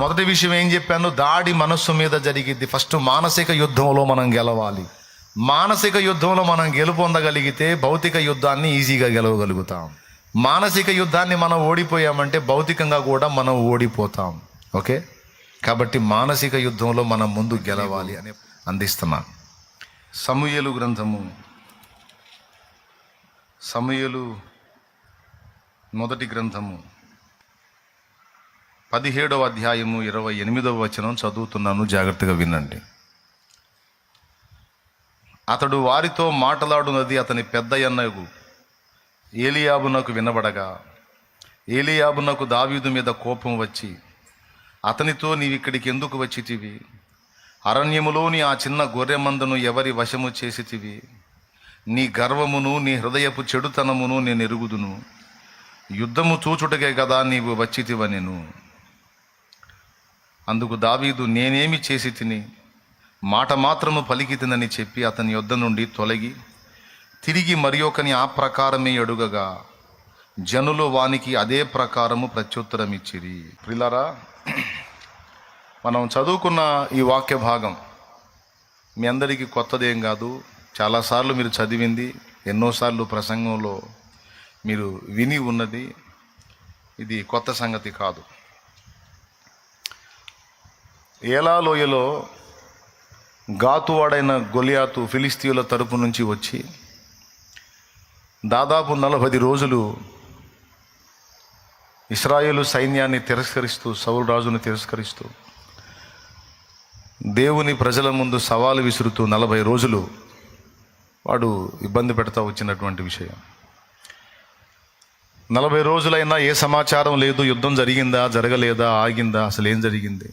మొదటి విషయం ఏం చెప్పాను? దాడి మనస్సు మీద జరిగిద్ది. ఫస్ట్ మానసిక యుద్ధంలో మనం గెలవాలి. మానసిక యుద్ధంలో మనం గెలుపొందగలిగితే భౌతిక యుద్ధాన్ని ఈజీగా గెలవగలుగుతాం. మానసిక యుద్ధాన్ని మనం ఓడిపోయామంటే భౌతికంగా కూడా మనం ఓడిపోతాం. ఓకే? కాబట్టి మానసిక యుద్ధంలో మనం ముందు గెలవాలి అని అందిస్తున్నాను సమూయలు గ్రంథము. సమూయలు మొదటి గ్రంథము. పదిహేడవ అధ్యాయము ఇరవై ఎనిమిదవ వచనం చదువుతున్నాను జాగ్రత్తగా వినండి. అతడు వారితో మాట్లాడునది అతని పెద్దయన్నకు ఏలియాబునకు వినబడగా ఏలియాబునకు దావీదు మీద కోపం వచ్చి అతనితో నీవిక్కడికి ఎందుకు వచ్చితివి? అరణ్యములోని ఆ చిన్న గొర్రె మందను ఎవరి వశము చేసితివి? నీ గర్వమును నీ హృదయపు చెడుతనమును నేను ఎరుగుదును. యుద్ధము చూచుటకే కదా నీవు వచ్చితివనెను. అందుకు దావీదు నేనేమి చేసి తిని మాట మాత్రము పలికి తినని చెప్పి అతని యొద్ద నుండి తొలగి తిరిగి మరి ఒకని ఆ ప్రకారమే అడుగగా జనులు వానికి అదే ప్రకారము ప్రత్యుత్తరం ఇచ్చిరి ప్రిలరా మనం చదువుకున్న ఈ వాక్య భాగం మీ అందరికీ కొత్తదేం కాదు. చాలాసార్లు మీరు చదివింది ఎన్నోసార్లు ప్రసంగంలో మీరు విని ఉన్నది. ఇది కొత్త సంగతి కాదు. ఏలాలోయలో గాతువాడైన గొలియాతు ఫిలిస్తీయుల తరపు నుంచి వచ్చి దాదాపు నలభై రోజులు ఇస్రాయేలు సైన్యాన్ని తిరస్కరిస్తూ సౌలు రాజును తిరస్కరిస్తూ దేవుని ప్రజల ముందు సవాలు విసురుతూ నలభై రోజులు వాడు ఇబ్బంది పెడతా వచ్చినటువంటి విషయం. నలభై రోజులైనా ఏ సమాచారం లేదు యుద్ధం జరిగిందా జరగలేదా ఆగిందా అసలు ఏం జరిగింది?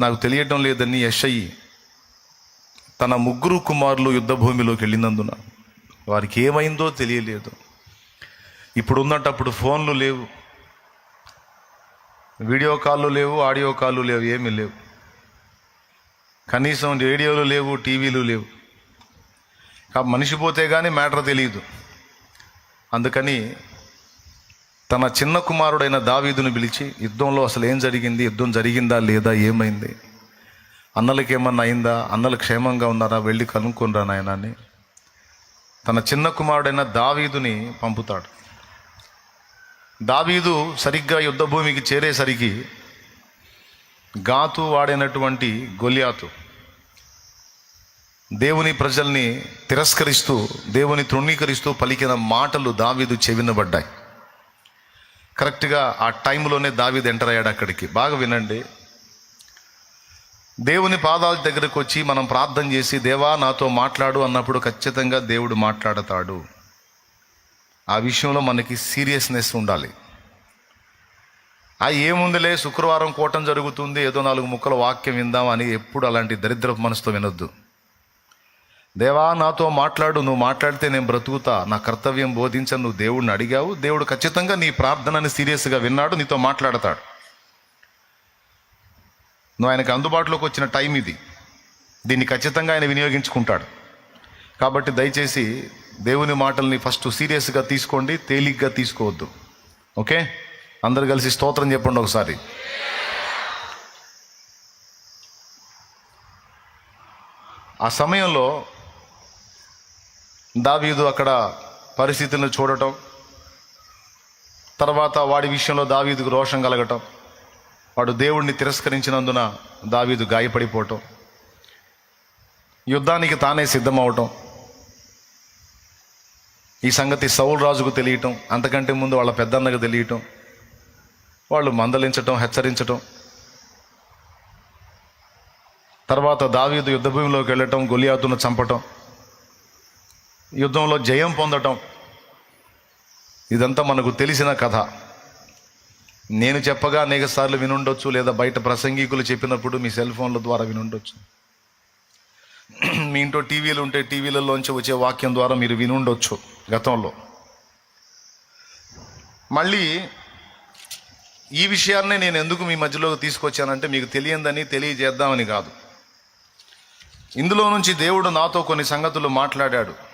నాకు తెలియటం లేదని యషయి తన ముగ్గురు కుమారులు యుద్ధభూమిలోకి వెళ్ళినందున వారికి ఏమైందో తెలియలేదు. ఇప్పుడు ఉన్నట్టప్పుడు ఫోన్లు లేవు. వీడియో కాళ్ళు లేవు ఆడియో కాళ్ళు లేవు ఏమీ లేవు. కనీసం రేడియోలు లేవు టీవీలు లేవు. మనిషి పోతే కానీ మ్యాటర్ తెలియదు అందుకని తన చిన్న కుమారుడైన దావీదును పిలిచి యుద్ధంలో అసలు ఏం జరిగింది? యుద్ధం జరిగిందా? లేదా? ఏమైంది? అన్నలకి ఏమన్నా అయిందా? అన్నలు క్షేమంగా ఉన్నారా? వెళ్ళి కనుక్కొనరా నాయన అని తన చిన్న కుమారుడైన దావీదుని పంపుతాడు. దావీదు సరిగ్గా యుద్ధ భూమికి చేరేసరికి గాతు వాడైనటువంటి గొలియాతు దేవుని ప్రజల్ని తిరస్కరిస్తూ దేవుని తృణీకరిస్తూ పలికిన మాటలు దావీదు చెవినబడ్డాయి. కరెక్ట్గా ఆ టైంలోనే దావీది ఎంటర్ అయ్యాడు అక్కడికి. బాగా వినండి. దేవుని పాదాల దగ్గరకు వచ్చి మనం ప్రార్థన చేసి దేవా నాతో మాట్లాడు అన్నప్పుడు ఖచ్చితంగా దేవుడు మాట్లాడతాడు. ఆ విషయంలో మనకి సీరియస్నెస్ ఉండాలి. ఆ ఏముందిలే శుక్రవారం కూటం జరుగుతుంది ఏదో నాలుగు ముక్కల వాక్యం విందాం అని ఎప్పుడు అలాంటి దరిద్రపు మనసుతో వినొద్దు. దేవా నాతో మాట్లాడు నువ్వు మాట్లాడితే నేను బ్రతుకుతా. నా కర్తవ్యం బోధించను నువ్వు దేవుడిని అడిగావు. దేవుడు ఖచ్చితంగా నీ ప్రార్థనని సీరియస్గా విన్నాడు నీతో మాట్లాడతాడు. నువ్వు ఆయనకు అందుబాటులోకి వచ్చిన టైం ఇది. దీన్ని ఖచ్చితంగా ఆయన వినియోగించుకుంటాడు. కాబట్టి దయచేసి దేవుని మాటల్ని ఫస్ట్ సీరియస్గా తీసుకోండి తేలిగ్గా తీసుకోవద్దు. ఓకే? అందరు కలిసి స్తోత్రం చెప్పండి ఒకసారి. ఆ సమయంలో దావీదు అక్కడ పరిస్థితులను చూడటం తర్వాత వాడి విషయంలో దావీదుకు రోషం కలగటం వాడు దేవుణ్ణి తిరస్కరించినందున దావీదు గాయపడిపోవటం యుద్ధానికి తానే సిద్ధమవటం ఈ సంగతి సౌల్ రాజుకు తెలియటం అంతకంటే ముందు వాళ్ళ పెద్దన్నకు తెలియటం వాళ్ళు మందలించటం హెచ్చరించటం తర్వాత దావీదు యుద్ధభూమిలోకి వెళ్ళటం గొలియాతును చంపటం యుద్ధంలో జయం పొందటం. ఇదంతా మనకు తెలిసిన కథ. నేను చెప్పగా అనేక సార్లు వినుండొచ్చు లేదా బయట ప్రసంగికులు చెప్పినప్పుడు మీ సెల్ ఫోన్ల ద్వారా వినుండొచ్చు. మీ ఇంట్లో టీవీలు ఉంటే టీవీలలోంచి వచ్చే వాక్యం ద్వారా మీరు వినుండొచ్చు గతంలో. మళ్ళీ ఈ విషయాన్నే నేను ఎందుకు మీ మధ్యలోకి తీసుకొచ్చానంటే మీకు తెలియందని తెలియజేద్దామని కాదు. ఇందులో నుంచి దేవుడు నాతో కొన్ని సంగతులు మాట్లాడాడు.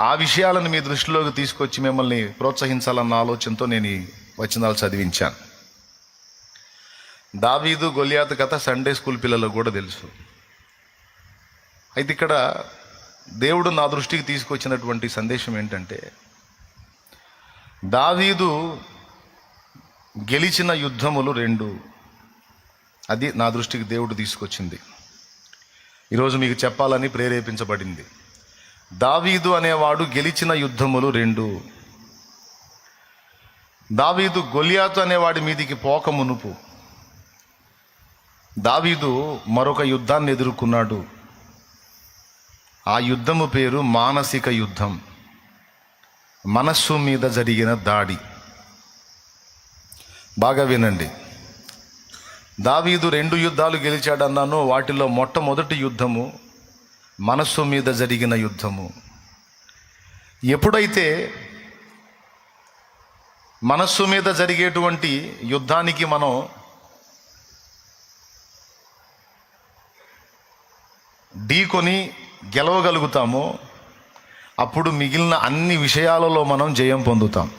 ఆ విషయాలను మీ దృష్టిలోకి తీసుకొచ్చి మిమ్మల్ని ప్రోత్సహించాలన్న ఆలోచనతో నేను ఈ వచనాలు చదివించాను. దావీదు గొలియాత్ కథ సండే స్కూల్ పిల్లలకు కూడా తెలుసు. అయితే ఇక్కడ దేవుడు నా దృష్టికి తీసుకొచ్చినటువంటి సందేశం ఏంటంటే దావీదు గెలిచిన యుద్ధములు రెండు. అది నా దృష్టికి దేవుడు తీసుకొచ్చింది. ఈరోజు మీకు చెప్పాలని ప్రేరేపించబడింది. దావీదు అనేవాడు గెలిచిన యుద్ధములు రెండు. దావీదు గొలియాతు అనేవాడి మీదికి పోక మునుపు దావీదు మరొక యుద్ధాన్ని ఎదుర్కొన్నాడు. ఆ యుద్ధము పేరు మానసిక యుద్ధం. మనస్సు మీద జరిగిన దాడి. బాగా వినండి. దావీదు రెండు యుద్ధాలు గెలిచాడన్నాను వాటిలో మొట్టమొదటి యుద్ధము మనస్సు మీద జరిగిన యుద్ధము. ఎప్పుడైతే మనస్సు మీద జరిగేటువంటి యుద్ధానికి మనం ఢీకొని గెలవగలుగుతామో అప్పుడు మిగిలిన అన్ని విషయాలలో మనం జయం పొందుతాం.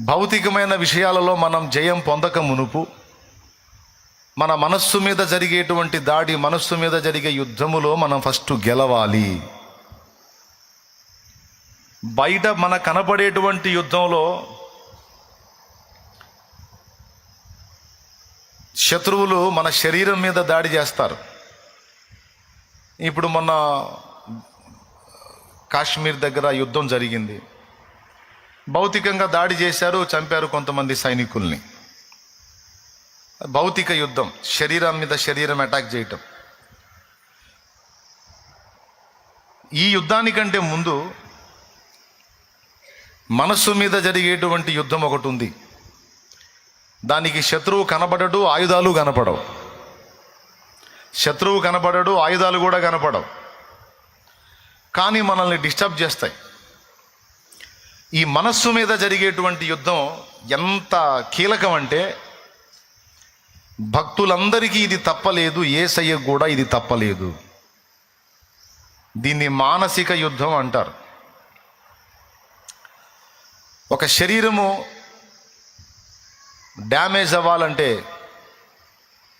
భౌతికమైన విషయాలలో మనం జయం పొందక మునుపు మన మనస్సు మీద జరిగేటువంటి దాడి మనస్సు మీద జరిగే యుద్ధములో మనం ఫస్ట్ గెలవాలి. బయట మన కనపడేటువంటి యుద్ధంలో శత్రువులు మన శరీరం మీద దాడి చేస్తారు. ఇప్పుడు మొన్న కాశ్మీర్ దగ్గర యుద్ధం జరిగింది. భౌతికంగా దాడి చేశారు చంపారు కొంతమంది సైనికుల్ని. భౌతిక యుద్ధం. శరీరం మీద శరీరం అటాక్ చేయటం. ఈ యుద్ధానికంటే ముందు మనస్సు మీద జరిగేటువంటి యుద్ధం ఒకటి ఉంది. దానికి శత్రువు కనపడడు ఆయుధాలు కనపడవు. శత్రువు కనపడడు ఆయుధాలు కూడా కనపడవు. కానీ మనల్ని డిస్టర్బ్ చేస్తాయి. ఈ మనస్సు మీద జరిగేటువంటి యుద్ధం ఎంత కీలకం అంటే భక్తులందరికీ ఇది తప్పలేదు ఏసయ్య కూడా ఇది తప్పలేదు. దీన్ని మానసిక యుద్ధం అంటారు. ఒక శరీరము డ్యామేజ్ అవ్వాలంటే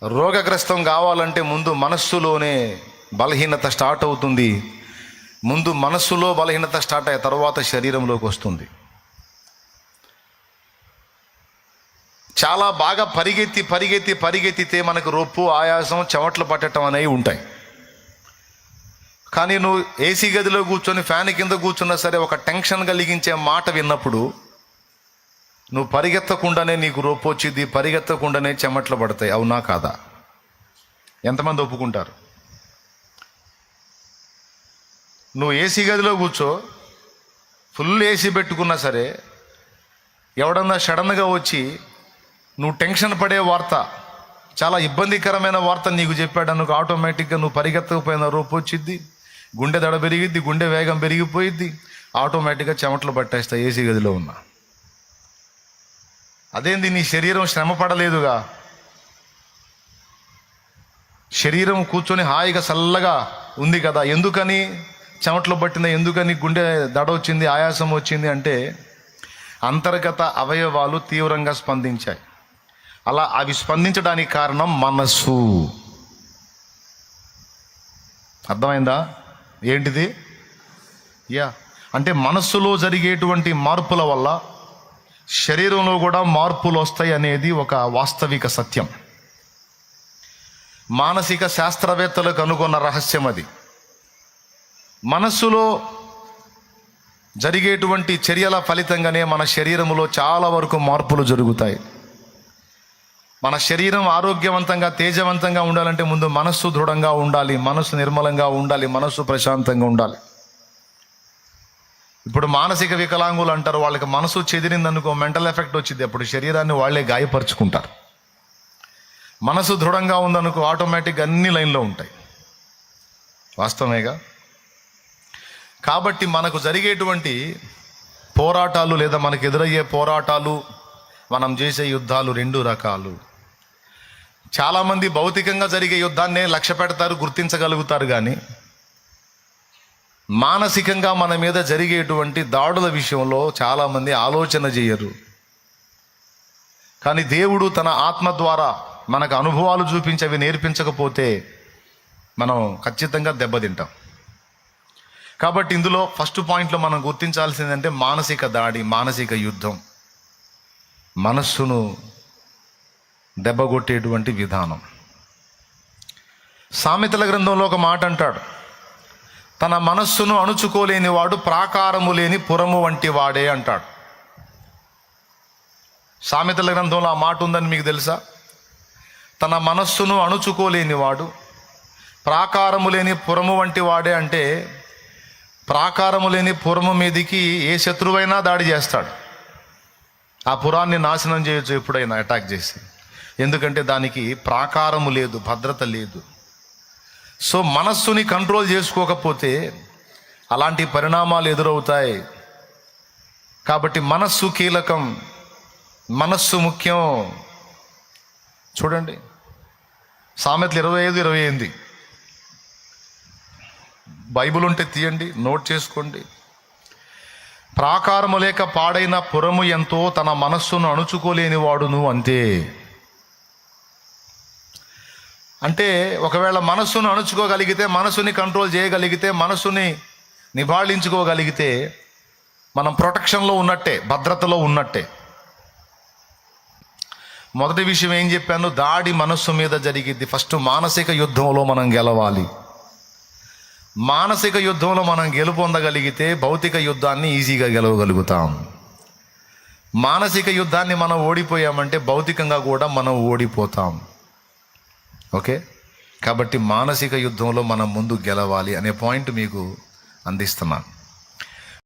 రోగగ్రస్తం కావాలంటే ముందు మనస్సులోనే బలహీనత స్టార్ట్ అవుతుంది. ముందు మనస్సులో బలహీనత స్టార్ట్ అయిన తర్వాత శరీరంలోకి వస్తుంది. చాలా బాగా పరిగెత్తి పరిగెత్తి పరిగెత్తితే మనకు రొప్పు ఆయాసం చెమట్లు పట్టడం అనేవి ఉంటాయి. కానీ నువ్వు ఏసీ గదిలో కూర్చొని ఫ్యాన్ కింద కూర్చున్నా సరే ఒక టెన్షన్ కలిగించే మాట విన్నప్పుడు నువ్వు పరిగెత్తకుండానే నీకు రొప్పు వచ్చింది పరిగెత్తకుండానే చెమట్లు పడతాయి. అవునా కాదా? ఎంతమంది ఒప్పుకుంటారు? నువ్వు ఏసీ గదిలో కూర్చో ఫుల్ ఏసీ పెట్టుకున్నా సరే ఎవడన్నా సడన్గా వచ్చి నువ్వు టెన్షన్ పడే వార్త చాలా ఇబ్బందికరమైన వార్త నీకు చెప్పాడు. అనుకో ఆటోమేటిక్గా నువ్వు పరిగెత్తకపోయిన రూపు వచ్చిద్ది. గుండె దడ పెరిగిద్ది గుండె వేగం పెరిగిపోయిద్ది. ఆటోమేటిక్గా చెమటలు పట్టేస్తాయి ఏసీ గదిలో ఉన్నా. అదేంది నీ శరీరం శ్రమ పడలేదుగా? శరీరం కూర్చొని హాయిగా చల్లగా ఉంది కదా? ఎందుకని చెమటలు పట్టింది? ఎందుకని గుండె దడ వచ్చింది ఆయాసం వచ్చింది అంటే అంతర్గత అవయవాలు తీవ్రంగా స్పందించాయి. అలా అవి స్పందించడానికి కారణం మనస్సు. అర్థమైందా? ఏంటిది? యా. అంటే మనస్సులో జరిగేటువంటి మార్పుల వల్ల శరీరంలో కూడా మార్పులు వస్తాయి అనేది ఒక వాస్తవిక సత్యం. మానసిక శాస్త్రవేత్తలు కనుగొన్న రహస్యం అది. మనస్సులో జరిగేటువంటి చర్యల ఫలితంగానే మన శరీరంలో చాలా వరకు మార్పులు జరుగుతాయి. మన శరీరం ఆరోగ్యవంతంగా తేజవంతంగా ఉండాలంటే ముందు మనస్సు దృఢంగా ఉండాలి. మనస్సు నిర్మలంగా ఉండాలి. మనస్సు ప్రశాంతంగా ఉండాలి. ఇప్పుడు మానసిక వికలాంగులు అంటారు వాళ్ళకి మనసు చెదిరిందనుకో మెంటల్ ఎఫెక్ట్ వచ్చింది అప్పుడు శరీరాన్ని వాళ్ళే గాయపరుచుకుంటారు. మనసు దృఢంగా ఉందనుకో ఆటోమేటిక్గా అన్ని లైన్లో ఉంటాయి. వాస్తవమేగా? కాబట్టి మనకు జరిగేటువంటి పోరాటాలు లేదా మనకు ఎదురయ్యే పోరాటాలు మనం చేసే యుద్ధాలు రెండు రకాలు. చాలామంది భౌతికంగా జరిగే యుద్ధాన్నే లక్ష్య పెడతారు గుర్తించగలుగుతారు కానీ మానసికంగా మన మీద జరిగేటువంటి దాడుల విషయంలో చాలామంది ఆలోచన చేయరు. కానీ దేవుడు తన ఆత్మ ద్వారా మనకు అనుభవాలు చూపించి అవి నేర్పించకపోతే మనం ఖచ్చితంగా దెబ్బతింటాం. కాబట్టి ఇందులో ఫస్ట్ పాయింట్లో మనం గుర్తించాల్సిందంటే మానసిక దాడి మానసిక యుద్ధం. మనస్సును దెబ్బగొట్టేటువంటి విధానం. సామెతల గ్రంథంలో ఒక మాట అంటాడు. తన మనస్సును అణుచుకోలేని వాడు ప్రాకారము లేని పురము వంటి వాడే అంటాడు. సామెతల గ్రంథంలో ఆ మాట ఉందని మీకు తెలుసా? తన మనస్సును అణుచుకోలేని వాడు ప్రాకారము లేని పురము వంటి వాడే అంటే ప్రాకారము లేని పురము మీదికి ఏ శత్రువైనా దాడి చేస్తాడు. ఆ పురాన్ని నాశనం చేయొచ్చు ఎప్పుడైనా అటాక్ చేసి. ఎందుకంటే దానికి ప్రాకారము లేదు భద్రత లేదు. సో మనస్సుని కంట్రోల్ చేసుకోకపోతే అలాంటి పరిణామాలు ఎదురవుతాయి. కాబట్టి మనస్సు కీలకం మనస్సు ముఖ్యం. చూడండి. సామెతలు ఇరవై ఐదు ఇరవై ఎనిమిది. బైబిల్ ఉంటే తీయండి నోట్ చేసుకోండి. ప్రాకారము లేక పాడైన పురము ఎంతో తన మనస్సును అణుచుకోలేని వాడును అంతే. అంటే ఒకవేళ మనస్సును అణుచుకోగలిగితే మనస్సుని కంట్రోల్ చేయగలిగితే మనస్సుని నివాళించుకోగలిగితే మనం ప్రొటెక్షన్లో ఉన్నట్టే భద్రతలో ఉన్నట్టే. మొదటి విషయం ఏం చెప్పాను? దాడి మనస్సు మీద జరిగింది ఫస్ట్ మానసిక యుద్ధంలో మనం గెలవాలి. మానసిక యుద్ధంలో మనం గెలుపొందగలిగితే భౌతిక యుద్ధాన్ని ఈజీగా గెలవగలుగుతాం. మానసిక యుద్ధాన్ని మనం ఓడిపోయామంటే భౌతికంగా కూడా మనం ఓడిపోతాం. ఓకే? కాబట్టి మానసిక యుద్ధంలో మనం ముందు గెలవాలి అనే పాయింట్ మీకు అందిస్తున్నాను.